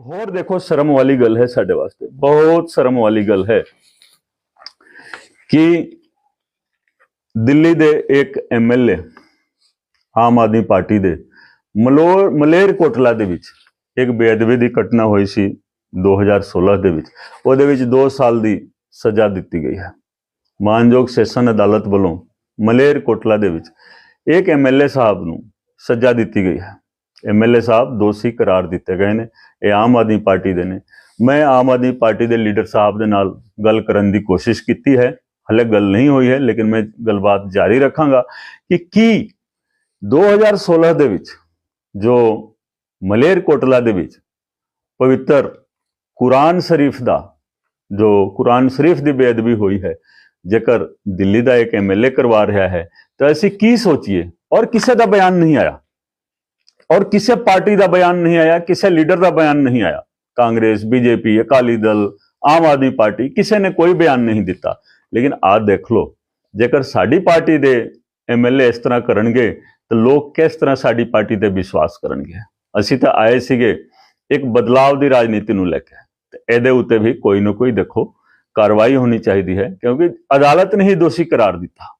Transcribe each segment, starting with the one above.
ਹੋਰ ਦੇਖੋ, ਸ਼ਰਮ ਵਾਲੀ ਗੱਲ ਹੈ ਸਾਡੇ ਵਾਸਤੇ। ਬਹੁਤ ਸ਼ਰਮ ਵਾਲੀ ਗੱਲ ਹੈ ਕਿ ਦਿੱਲੀ ਦੇ ਇੱਕ ਐਮਐਲਏ ਆਮ ਆਦਮੀ ਪਾਰਟੀ ਦੇ ਮਲੋਰ ਮਲੇਰ ਕੋਟਲਾ ਦੇ ਵਿੱਚ ਇੱਕ ਬੇਅਦਬੀ ਦੀ ਘਟਨਾ ਹੋਈ ਸੀ 2016 ਦੇ ਵਿੱਚ। ਉਹਦੇ ਵਿੱਚ 2 ਸਾਲ ਦੀ ਸਜ਼ਾ ਦਿੱਤੀ ਗਈ ਹੈ। ਮਾਨਯੋਗ ਸੈਸ਼ਨ ਅਦਾਲਤ ਵੱਲੋਂ ਮਲੇਰ ਕੋਟਲਾ ਦੇ ਵਿੱਚ ਇੱਕ ਐਮਐਲਏ ਸਾਹਿਬ ਨੂੰ ਸਜ਼ਾ ਦਿੱਤੀ ਗਈ ਹੈ। ਐਮਐਲਏ ਸਾਹਿਬ ਦੋਸ਼ੀ ਕਰਾਰ ਦਿੱਤੇ ਗਏ ਨੇ, ਇਹ ਆਮ ਆਦਮੀ ਪਾਰਟੀ ਦੇ ਨੇ। ਮੈਂ ਆਮ ਆਦਮੀ ਪਾਰਟੀ ਦੇ ਲੀਡਰ ਸਾਹਿਬ ਦੇ ਨਾਲ ਗੱਲ ਕਰਨ ਦੀ ਕੋਸ਼ਿਸ਼ ਕੀਤੀ ਹੈ। ਹਲੇ ਗੱਲ ਨਹੀਂ ਹੋਈ ਹੈ, ਲੇਕਿਨ ਮੈਂ ਗੱਲਬਾਤ ਜਾਰੀ ਰੱਖਾਂਗਾ ਕਿ ਕੀ 2016 ਦੇ ਵਿੱਚ ਜੋ ਮਲੇਰ ਕੋਟਲਾ ਦੇ ਵਿੱਚ ਪਵਿੱਤਰ ਕੁਰਾਨ ਸ਼ਰੀਫ ਦਾ, ਜੋ ਕੁਰਾਨ ਸ਼ਰੀਫ ਦੀ ਬੇਅਦਬੀ ਹੋਈ ਹੈ, ਜੇਕਰ ਦਿੱਲੀ ਦਾ ਇੱਕ ਐਮਐਲਏ ਕਰਵਾ ਰਿਹਾ ਹੈ, ਤਾਂ ਅਸੀਂ ਕੀ ਸੋਚੀਏ? ਔਰ ਕਿਸੇ ਦਾ ਬਿਆਨ ਨਹੀਂ ਆਇਆ। ਔਰ ਕਿਸੇ ਪਾਰਟੀ ਦਾ ਬਿਆਨ ਨਹੀਂ ਆਇਆ, ਕਿਸੇ ਲੀਡਰ ਦਾ ਬਿਆਨ ਨਹੀਂ ਆਇਆ। ਕਾਂਗਰਸ, ਬੀਜੇਪੀ, ਅਕਾਲੀ ਦਲ, ਆਮ ਆਦਮੀ ਪਾਰਟੀ, ਕਿਸੇ ਨੇ ਕੋਈ ਬਿਆਨ ਨਹੀਂ ਦਿੱਤਾ। ਲੇਕਿਨ ਆਹ ਦੇਖ ਲਓ, ਜੇਕਰ ਸਾਡੀ ਪਾਰਟੀ ਦੇ ਐਮਐਲਏ ਇਸ ਤਰ੍ਹਾਂ ਕਰਨਗੇ, ਤਾਂ ਲੋਕ ਕਿਸ ਤਰ੍ਹਾਂ ਸਾਡੀ ਪਾਰਟੀ ਤੇ ਵਿਸ਼ਵਾਸ ਕਰਨਗੇ? ਅਸੀਂ ਤਾਂ ਆਏ ਸੀਗੇ ਇੱਕ ਬਦਲਾਵ ਦੀ ਰਾਜਨੀਤੀ ਨੂੰ ਲੈ ਕੇ। ਤੇ ਇਹਦੇ ਉੱਤੇ ਵੀ ਕੋਈ ਨਾ ਕੋਈ ਦੇਖੋ, ਕਾਰਵਾਈ ਹੋਣੀ ਚਾਹੀਦੀ ਹੈ, ਕਿਉਂਕਿ ਅਦਾਲਤ ਨੇ ਹੀ ਦੋਸ਼ੀ ਕਰਾਰ ਦਿੱਤਾ।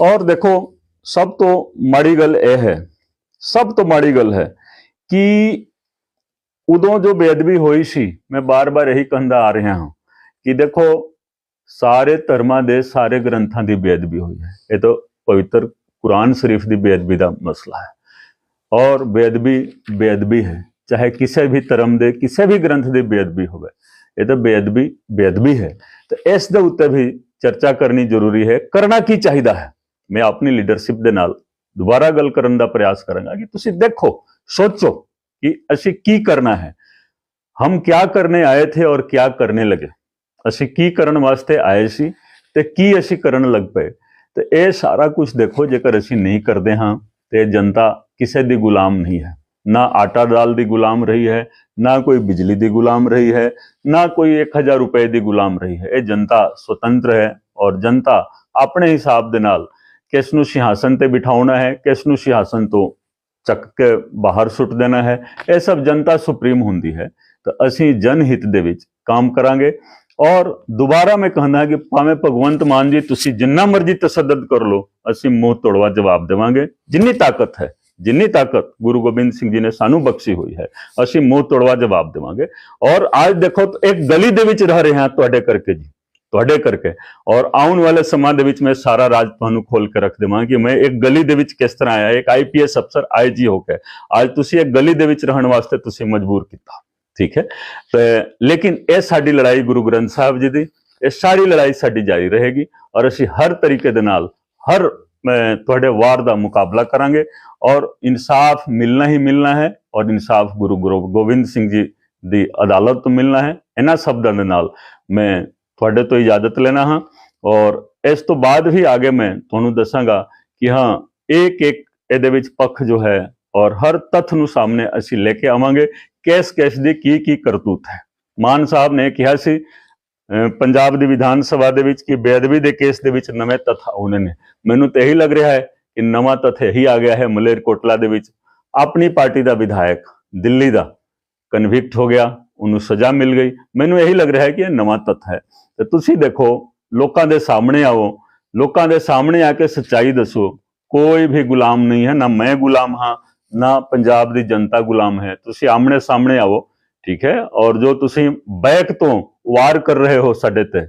ਔਰ ਦੇਖੋ, ਸਭ ਤੋਂ ਮਾੜੀ ਗੱਲ ਇਹ ਹੈ ਸਭ ਤੋਂ ਮਾੜੀ ਗੱਲ ਹੈ ਕਿ ਉਦੋਂ ਜੋ ਬੇਅਦਬੀ ਹੋਈ ਸੀ, ਮੈਂ ਬਾਰ-ਬਾਰ ਇਹੀ ਕਹਿੰਦਾ ਆ ਰਿਹਾ ਹਾਂ ਕਿ ਦੇਖੋ, ਸਾਰੇ ਧਰਮਾਂ ਦੇ ਸਾਰੇ ਗ੍ਰੰਥਾਂ ਦੀ ਬੇਅਦਬੀ ਹੋਈ ਹੈ। ਇਹ ਤਾਂ ਪਵਿੱਤਰ ਕੁਰਾਨ ਸ਼ਰੀਫ ਦੀ ਬੇਅਦਬੀ ਦਾ ਮਸਲਾ ਹੈ। ਔਰ ਬੇਅਦਬੀ ਬੇਅਦਬੀ ਹੈ। ਚਾਹੇ ਕਿਸੇ ਵੀ ਧਰਮ ਦੇ, ਕਿਸੇ ਵੀ ਗ੍ਰੰਥ ਦੀ ਬੇਅਦਬੀ ਹੋਵੇ, ਇਹ ਤਾਂ ਬੇਅਦਬੀ ਬੇਅਦਬੀ ਹੈ। ਤਾਂ ਇਸ ਦੇ ਉੱਤੇ ਵੀ ਚਰਚਾ ਕਰਨੀ ਜ਼ਰੂਰੀ ਹੈ। ਕਰਨਾ ਕੀ ਚਾਹੀਦਾ ਹੈ? ਮੈਂ ਆਪਣੀ ਲੀਡਰਸ਼ਿਪ ਦੇ ਨਾਲ ਦੁਬਾਰਾ ਗੱਲ ਕਰਨ ਦਾ ਪ੍ਰਯਾਸ ਕਰਾਂਗਾ ਕਿ ਤੁਸੀਂ ਦੇਖੋ, ਸੋਚੋ ਕਿ ਅਸੀਂ ਕੀ ਕਰਨਾ ਹੈ। ਹਮ ਕਿਆ ਕਰਨੇ ਆਏ ਥੇ ਔਰ ਕਿਆ ਕਰਨੇ ਲਗੇ? ਅਸੀਂ ਕੀ ਕਰਨ ਵਾਸਤੇ ਆਏ ਸੀ ਤੇ ਕੀ ਅਸੀਂ ਕਰਨ ਲੱਗ ਪਏ? ਤੇ ਇਹ ਸਾਰਾ ਕੁਝ ਦੇਖੋ, ਜੇਕਰ ਅਸੀਂ ਨਹੀਂ ਕਰਦੇ ਹਾਂ, ਤੇ ਜਨਤਾ ਕਿਸੇ ਦੀ ਗੁਲਾਮ ਨਹੀਂ ਹੈ। ਨਾ ਆਟਾ ਦਾਲ ਦੀ ਗੁਲਾਮ ਰਹੀ ਹੈ, ਨਾ ਕੋਈ ਬਿਜਲੀ ਦੀ ਗੁਲਾਮ ਰਹੀ ਹੈ, ਨਾ ਕੋਈ 1000 ਰੁਪਏ ਦੀ ਗੁਲਾਮ ਰਹੀ ਹੈ। ਇਹ ਜਨਤਾ ਸੁਤੰਤਰ ਹੈ ਔਰ ਜਨਤਾ ਆਪਣੇ ਹਿਸਾਬ ਦੇ ਨਾਲ ਕਿਸ ਨੂੰ ਸਿଂਹਾਸਨ ਤੇ ਬਿਠਾਉਣਾ ਹੈ ਕਿਸ ਨੂੰ ਸਿଂਹਾਸਨ ਤੋਂ ਚੱਕ ਕੇ ਬਾਹਰ ਸੁੱਟ ਦੇਣਾ ਹੈ, ਇਹ ਸਭ ਜਨਤਾ ਸੁਪਰੀਮ ਹੁੰਦੀ ਹੈ। ਤਾਂ ਅਸੀਂ ਜਨ ਹਿੱਤ ਦੇ ਵਿੱਚ ਕੰਮ ਕਰਾਂਗੇ ਔਰ ਦੁਬਾਰਾ ਮੈਂ ਕਹਿੰਦਾ ਕਿ ਭਾਵੇਂ ਭਗਵੰਤ ਮਾਨ ਜੀ ਤੁਸੀਂ ਜਿੰਨਾ ਮਰਜ਼ੀ ਤਸੱਦਦ ਕਰ ਲਓ, ਅਸੀਂ ਮੂੰਹ ਤੋੜਵਾ ਜਵਾਬ ਦੇਵਾਂਗੇ। ਜਿੰਨੀ ਤਾਕਤ ਹੈ, ਜਿੰਨੀ ਤਾਕਤ ਗੁਰੂ ਗੋਬਿੰਦ ਸਿੰਘ ਜੀ ਨੇ ਸਾਨੂੰ ਬਖਸ਼ੀ ਹੋਈ ਹੈ, ਅਸੀਂ ਮੂੰਹ ਤੋੜਵਾ ਜਵਾਬ ਦੇਵਾਂਗੇ। ਔਰ ਅੱਜ ਦੇਖੋ, ਇੱਕ ਗਲੀ ਦੇ ਵਿੱਚ ਰਹਿ ਰਹੇ ਹਾਂ ਤੁਹਾਡੇ ਕਰਕੇ ਜੀ। ਤੁਹਾਡੇ ਕਰਕੇ ਔਰ ਆਉਣ ਵਾਲੇ ਸਮਾਂ ਦੇ ਵਿੱਚ ਮੈਂ ਸਾਰਾ ਰਾਜ ਤੁਹਾਨੂੰ ਖੋਲ ਕੇ ਰੱਖ ਦੇਵਾਂ ਕਿ ਮੈਂ ਇੱਕ ਗਲੀ ਦੇ ਵਿੱਚ ਕਿਸ ਤਰ੍ਹਾਂ ਆਇਆ ਇੱਕ ਆਈਪੀਐਸ ਅਫਸਰ ਆਈਜੀ ਹੋ ਕੇ ਅੱਜ ਤੁਸੀਂ ਇੱਕ ਗਲੀ ਦੇ ਵਿੱਚ ਰਹਿਣ ਵਾਸਤੇ ਤੁਸੀਂ ਮਜਬੂਰ ਕੀਤਾ ਠੀਕ ਹੈ ਤੇ ਲੇਕਿਨ ਇਹ ਸਾਡੀ ਲੜਾਈ ਗੁਰੂ ਗ੍ਰੰਥ ਸਾਹਿਬ ਜੀ ਦੀ ਇਹ ਸਾਰੀ ਲੜਾਈ ਸਾਡੀ ਜਾਰੀ ਰਹੇਗੀ ਔਰ ਅਸੀਂ ਹਰ ਤਰੀਕੇ ਦੇ ਨਾਲ ਹਰ ਅਹ, ਤੁਹਾਡੇ ਵਾਰ ਦਾ ਮੁਕਾਬਲਾ ਕਰਾਂਗੇ ਔਰ ਇਨਸਾਫ ਮਿਲਣਾ ਹੀ ਮਿਲਣਾ ਹੈ ਔਰ ਇਨਸਾਫ ਗੁਰੂ ਗੁਰੂ ਗੋਬਿੰਦ ਸਿੰਘ ਜੀ ਦੀ ਅਦਾਲਤ ਤੋਂ ਮਿਲਣਾ ਹੈ ਇਹਨਾਂ ਸ਼ਬਦਾਂ ਦੇ ਨਾਲ ਮੈਂ ਤੁਹਾਡੇ ਤੋਂ ਇਜਾਜ਼ਤ ਲੈਣਾ ਹਾਂ ਔਰ ਇਸ ਤੋਂ ਬਾਅਦ ਵੀ ਅੱਗੇ ਮੈਂ ਤੁਹਾਨੂੰ ਦੱਸਾਂਗਾ ਕਿ ਹਾਂ ਇੱਕ ਇੱਕ ਇਹਦੇ ਵਿੱਚ ਪੱਖ ਜੋ ਹੈ ਔਰ ਹਰ ਤੱਥ ਨੂੰ ਸਾਹਮਣੇ ਅਸੀਂ ਲੈ ਕੇ ਆਵਾਂਗੇ ਕਿਸ ਕਿਸ ਦੀ ਕੀ ਕੀ ਕਰਤੂਤ ਹੈ ਮਾਨ ਸਾਹਿਬ ਨੇ ਕਿਹਾ ਸੀ ਅਹ, ਪੰਜਾਬ ਦੀ ਵਿਧਾਨ ਸਭਾ ਦੇ ਵਿੱਚ ਕਿ ਬੇਅਦਬੀ ਦੇ ਕੇਸ ਦੇ ਵਿੱਚ ਨਵੇਂ ਤੱਥ ਆਉਣੇ ਨੇ ਮੈਨੂੰ ਤਾਂ ਇਹੀ ਲੱਗ ਰਿਹਾ ਹੈ ਕਿ ਨਵਾਂ ਤੱਥ ਇਹੀ ਆ ਗਿਆ ਹੈ ਮਲੇਰਕੋਟਲਾ ਦੇ ਵਿੱਚ ਆਪਣੀ ਪਾਰਟੀ ਦਾ ਵਿਧਾਇਕ ਦਿੱਲੀ ਦਾ ਕਨਵਿਕਟ ਹੋ ਗਿਆ ਉਹਨੂੰ ਸਜ਼ਾ ਮਿਲ ਗਈ ਮੈਨੂੰ ਇਹੀ ਲੱਗ ਰਿਹਾ ਹੈ ਕਿ ਇਹ ਨਵਾਂ ਤੱਥ ਹੈ ਤੇ ਤੁਸੀਂ ਦੇਖੋ, ਲੋਕਾਂ ਦੇ ਸਾਹਮਣੇ ਆਓ, ਲੋਕਾਂ ਦੇ ਸਾਹਮਣੇ ਆ ਕੇ ਸੱਚਾਈ ਦੱਸੋ। ਕੋਈ ਵੀ ਗੁਲਾਮ ਨਹੀਂ ਹੈ, ਨਾ ਮੈਂ ਗੁਲਾਮ ਹਾਂ, ਨਾ ਪੰਜਾਬ ਦੀ ਜਨਤਾ ਗੁਲਾਮ ਹੈ। ਤੁਸੀਂ ਆਮਣੇ ਸਾਹਮਣੇ ਆਓ, ਠੀਕ ਹੈ? ਔਰ ਜੋ ਤੁਸੀਂ ਬੈਕ ਤੋਂ ਵਾਰ ਕਰ ਰਹੇ ਹੋ ਸਾਡੇ ਤੇ,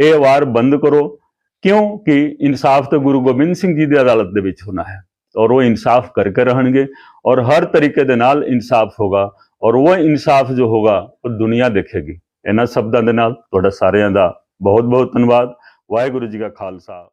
ਇਹ ਵਾਰ ਬੰਦ ਕਰੋ। ਕਿਉਂਕਿ ਇਨਸਾਫ ਤਾਂ ਗੁਰੂ ਗੋਬਿੰਦ ਸਿੰਘ ਜੀ ਦੀ ਅਦਾਲਤ ਦੇ ਵਿੱਚ ਹੋਣਾ ਹੈ। ਔਰ ਉਹ ਇਨਸਾਫ ਕਰਕੇ ਰਹਿਣਗੇ, ਔਰ ਹਰ ਤਰੀਕੇ ਦੇ ਨਾਲ ਇਨਸਾਫ ਹੋਗਾ, ਔਰ ਉਹ ਇਨਸਾਫ ਜੋ ਹੋਗਾ, ਉਹ ਦੁਨੀਆ ਦੇਖੇਗੀ। ਇਹਨਾਂ ਸ਼ਬਦਾਂ ਦੇ ਨਾਲ ਤੁਹਾਡਾ ਸਾਰਿਆਂ ਦਾ ਬਹੁਤ ਬਹੁਤ ਧੰਨਵਾਦ। ਵਾਹਿਗੁਰੂ ਜੀ ਕਾ ਖਾਲਸਾ।